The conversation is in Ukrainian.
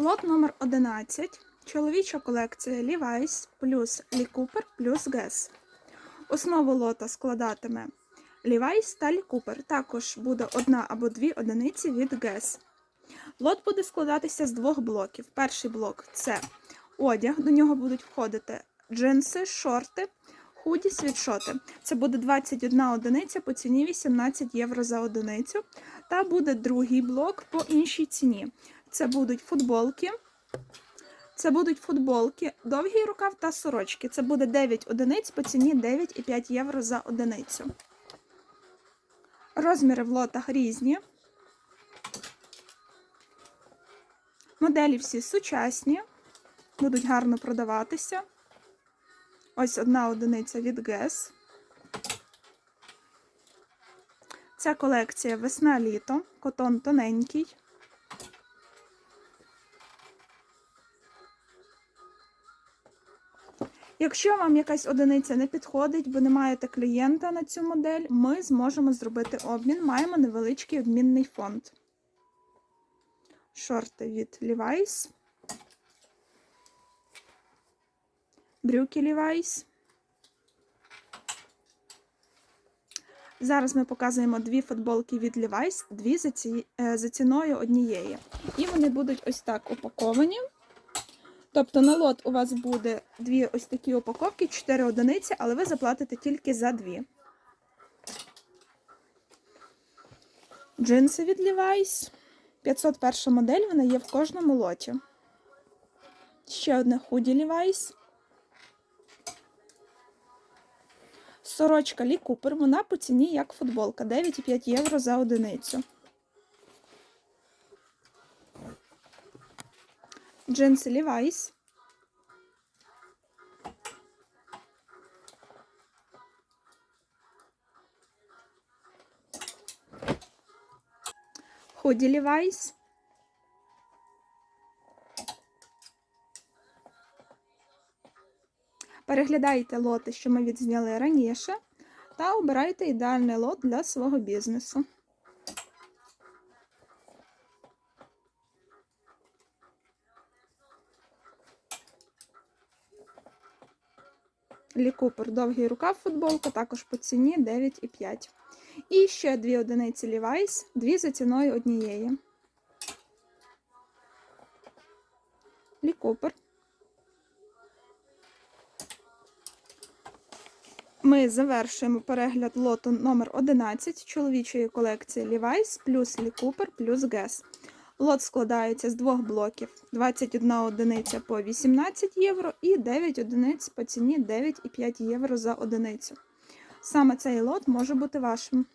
Лот номер 11. Чоловіча колекція Levi's плюс Lee Cooper плюс Guess. Основу лота складатиме Levi's та Lee Cooper. Також буде одна або дві одиниці від Guess. Лот буде складатися з двох блоків. Перший блок це одяг, до нього будуть входити джинси, шорти, худі, світшоти. Це буде 21 одиниця по ціні 18 євро за одиницю. Та буде другий блок по іншій ціні. Це будуть футболки. Це будуть футболки, довгий рукав та сорочки. Це буде 9 одиниць по ціні 9,5 євро за одиницю. Розміри в лотах різні. Моделі всі сучасні, будуть гарно продаватися. Ось одна одиниця від Guess. Ця колекція весна-літо, котон тоненький. Якщо вам якась одиниця не підходить, бо не маєте клієнта на цю модель, ми зможемо зробити обмін. Маємо невеличкий обмінний фонд. Шорти від Levi's. Брюки Levi's. Зараз ми показуємо дві футболки від Levi's, дві за, е, за ціною однієї. І вони будуть ось так упаковані. Тобто на лот у вас буде дві ось такі упаковки, 4 одиниці, але ви заплатите тільки за дві. Джинси від Levi's. 501 модель, вона є в кожному лоті. Ще одне худі Levi's. Сорочка Лі Купер, вона по ціні як футболка 9,5 євро за одиницю. Джинси Levi's. Худі Levi's. Переглядайте лоти, що ми відзняли раніше, та обирайте ідеальний лот для свого бізнесу. Лі Купер, довгий рукав футболка, також по ціні 9,5. І ще дві одиниці Levi's, дві за ціною однієї. Лі Купер. Ми завершуємо перегляд лоту номер 11 чоловічої колекції Levi's плюс Cooper плюс Guess. Лот складається з двох блоків: 21 одиниця по 18 євро і 9 одиниць по ціні 9,5 євро за одиницю. Саме цей лот може бути вашим.